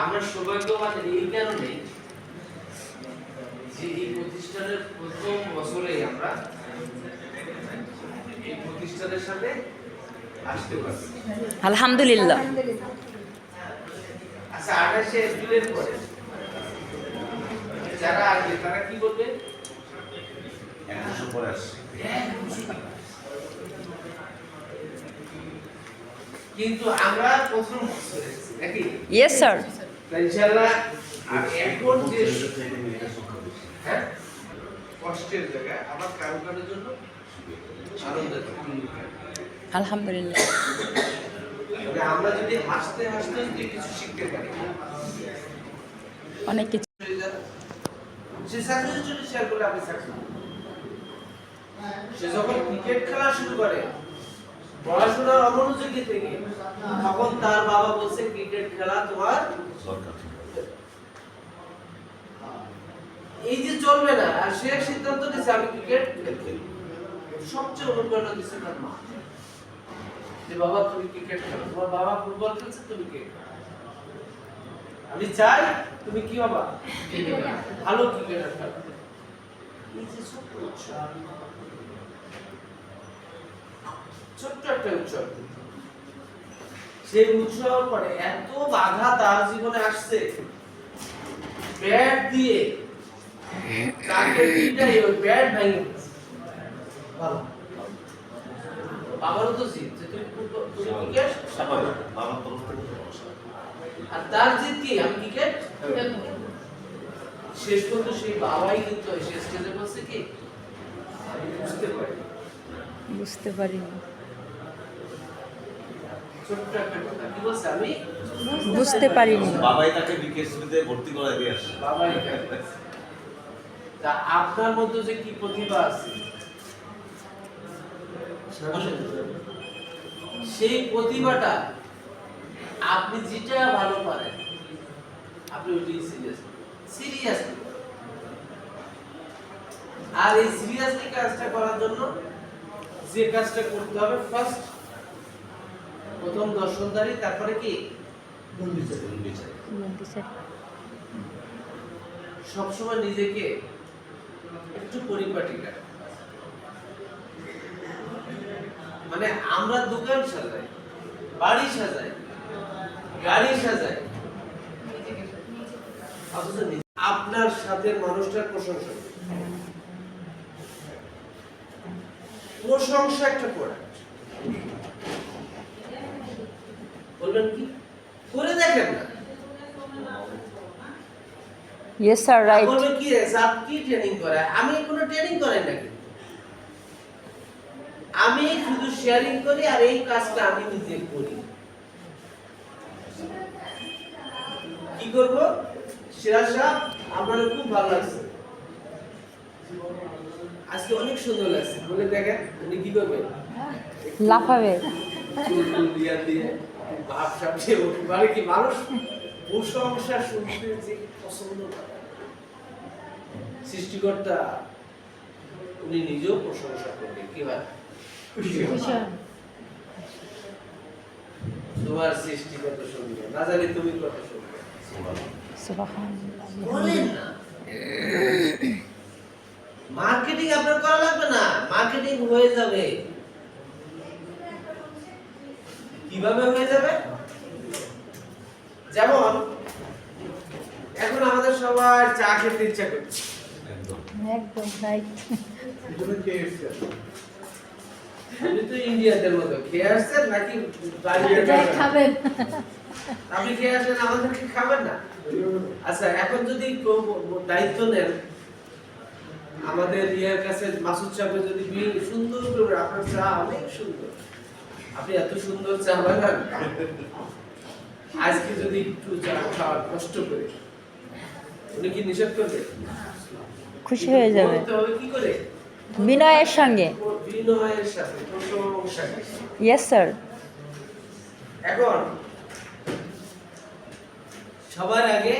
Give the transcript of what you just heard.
আমরা সৌভাগ্যবান এই কারণে যে এই প্রতিষ্ঠানের প্রথম বছরে আমরা এই প্রতিষ্ঠানের সাথে আসতে পারি আলহামদুলিল্লাহ। আচ্ছা আঠাশে এপ্রিলের পরে যারা আসবে তারা কি করবে? এক বছর পরে আসছে কিন্তু আমরা প্রথম নাকি? ইয়েস স্যার ইনশাআল্লাহ আর এখন যে হ্যাঁ? কষ্টের জায়গায় আবার কারও কারোর জন্য আনন্দের আলহামদুলিল্লাহ। আমরা যদি হাসতে হাসতে যদি কিছু শিখতে পারি অনেক কিছু। সে সাকসেস যদি শেয়ার করলে আপনি সাকসেস সে যখন ক্রিকেট খেলা শুরু করে পড়াশোনার অমনোযোগী থেকে। তখন তার বাবা বলছে ক্রিকেট খেলা তোমার এই যে চলবে না আর সে সিদ্ধান্ত নিয়েছে আমি ক্রিকেট খেলব। সবচেয়ে অনুপ্রেরণা দিচ্ছে তার মা। যে বাবা তুমি ক্রিকেট খেলো। তোমার বাবা ফুটবল খেলছে তুমি ক্রিকেট আমি চাই তুমি কি বাবা ভালো ক্রিকেটার খেলো এই যে উৎসব ছোট্ট একটা উৎসব। সেই উৎসব পরে এত বাধা তার জীবনে আসছে। ব্যাট দিয়ে তাকে পিটাই ওই ব্যাট ভেঙে ভালো। বাবারও তো জিত। যে তুমি ক্রিকেট বাবার তরফ থেকে আর তার জিত কি? আমি ক্রিকেট? শেষ পর্যন্ত সেই বাবাই কিন্তু এসে স্টেজে বলছে কি? আমি বুঝতে পারি বুঝতে পারিনি ছোট্ট একটা কথা কি বলছে আমি বুঝতে পারিনি। বাবাই তাকে বিকেএসপিতে ভর্তি করাই দিয়ে আসছে বাবাই তা আপনার মধ্যে যে কি প্রতিভা আছে? সেই প্রতিভাটা আপনি যেটা ভালো পারেন আপনি ওইটাই সিরিয়াস সিরিয়াসলি আর এই সিরিয়াসলি কাজটা করার জন্য যে কাজটা করতে হবে ফার্স্ট প্রথম দর্শনদারি তারপরে কি? সবসময় নিজেকে একটু পরিপাটি মানে আমরা দোকান সাজাই বাড়ি সাজাই গাড়ি সাজাই। অথচ আপনার সাথে মানুষটার প্রশংসা। প্রশংসা একটা প্রোডাক্ট কি? করে দেখেন না। ইয়েস স্যার রাইট বলবে কি রে কি ট্রেনিং করে আমি কোনো ট্রেনিং করাই না আমি শুধু শেয়ারিং করি আর এই কাজটা আমি নিজে করি। কি করব? সিরাজ সাহেব আপনার খুব ভালো লাগছে। আজকে অনেক সুন্দর লাগছে। বলে দেখেন উনি কি করবেন লাফাবে। দিয়া। মানে কি মানুষ শুনতে যে পছন্দ করে। সৃষ্টিকর্তা উনি নিজেও প্রশংসা করবেন কি হয়। তোমার সৃষ্টি কত সুন্দর না জানি তুমি কত সুন্দর বলেন না। মার্কেটিং আপনার করা লাগবে না মার্কেটিং হয়ে যাবে। কীভাবে হয়ে যাবে? যেমন এখন আমাদের সবার চা খেতে ইচ্ছা করছে। একদম একদম রাইট আপনি তো ইন্ডিয়াদের মতো খেয়ে আসছেন নাকি খাবেন? খাবেন। আপনি খেয়ে আসেন আমাদেরকে খাবেন না? আচ্ছা এখন যদি দায়িত্ব নেন আমাদের ইয়ার কাছে মাসুদ সাহেব যদি বি- সুন্দর করে আপনার চা অনেক সুন্দর। আপনি এত সুন্দর চা বানান আজকে যদি একটু চা খাওয়ার কষ্ট করে উনি কি নিষেধ করবে? খুশি হয়ে যাবে। কি করে? বিনয়ের সঙ্গে। বিনয়ের সাথে ইয়েস স্যার এখন সবার আগে